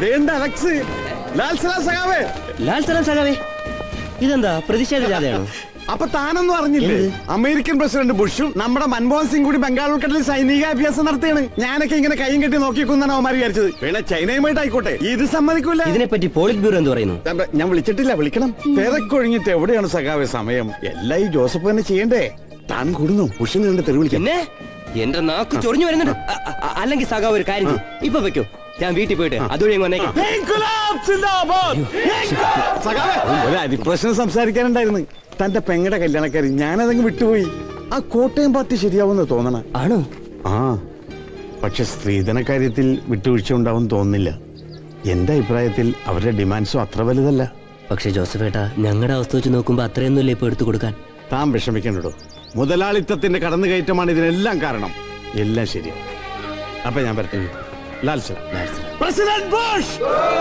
ദേണ്ട Alex? Lal സലാം സഖാവേ. ലാൽ സലാം സഖാവേ ഇതെന്താ പ്രതിഷേധ ജാഥയാണോ? അപ്പൊ താനൊന്നും അറിഞ്ഞില്ലേ? അമേരിക്കൻ പ്രസിഡന്റ് ബുഷും നമ്മുടെ മൻമോഹൻ സിംഗ് കൂടി ബംഗാൾ ഉൾക്കടലിൽ സൈനികാഭ്യാസം നടത്തിയാണ്. ഞാനൊക്കെ ഇങ്ങനെ കൈയും കെട്ടി നോക്കിക്കുന്നാണ് അവന്മാർ വിചാരിച്ചത്. പിന്നെ ചൈനയുമായിട്ട് ആയിക്കോട്ടെ ഇത് സമ്മതിക്കൂല. ഇതിനെപ്പറ്റി പോളിറ്റ് ബ്യൂറോ എന്ന് പറയുന്നു ഞാൻ- വിളിച്ചിട്ടില്ല വിളിക്കണം. തിരക്കൊഴിഞ്ഞിട്ട് എവിടെയാണ് സഖാവേ സമയം? എല്ലാം ഈ ജോസഫ് തന്നെ ചെയ്യണ്ടേ? താൻ കൂടുന്നു ബുഷിന് തെരുവിളിക്കുന്നേ എന്റെ നാക്ക് ചൊറിഞ്ഞു വരുന്നുണ്ട്. അല്ലെങ്കിൽ സഖാവ് ഒരു കാര്യം. ഇപ്പൊ വെക്കോ. ഞാൻ വീട്ടിൽ പോയിട്ട് അതുവഴി വന്നേക്കാം. പ്രശ്നം സംസാരിക്കാനുണ്ടായിരുന്നു. തന്റെ പെങ്ങടെ കല്യാണക്കാരി ഞാനതങ്ങ് വിട്ടുപോയി. ആ കോട്ടയം പാർട്ടി ശരിയാവുന്ന തോന്നണ. ആണോ? ആ. പക്ഷെ സ്ത്രീധന കാര്യത്തിൽ വിട്ടുവീഴ്ച ഉണ്ടാവും തോന്നില്ല എന്റെ അഭിപ്രായത്തിൽ അവരുടെ ഡിമാൻഡ്സും അത്ര വലുതല്ല. പക്ഷെ ജോസഫേട്ടാ ഞങ്ങളുടെ അവസ്ഥ വെച്ച് നോക്കുമ്പോ അത്രയൊന്നുമില്ല ഇപ്പൊ എടുത്തു കൊടുക്കാൻ. താൻ വിഷമിക്കണ്ടോ മുതലാളിത്തത്തിന്റെ കടന്നുകയറ്റമാണ് ഇതിനെല്ലാം കാരണം. എല്ലാം ശരിയാണ് അപ്പൊ ഞാൻ വരട്ടെ. Lal sir. Lal Salam. President Bush!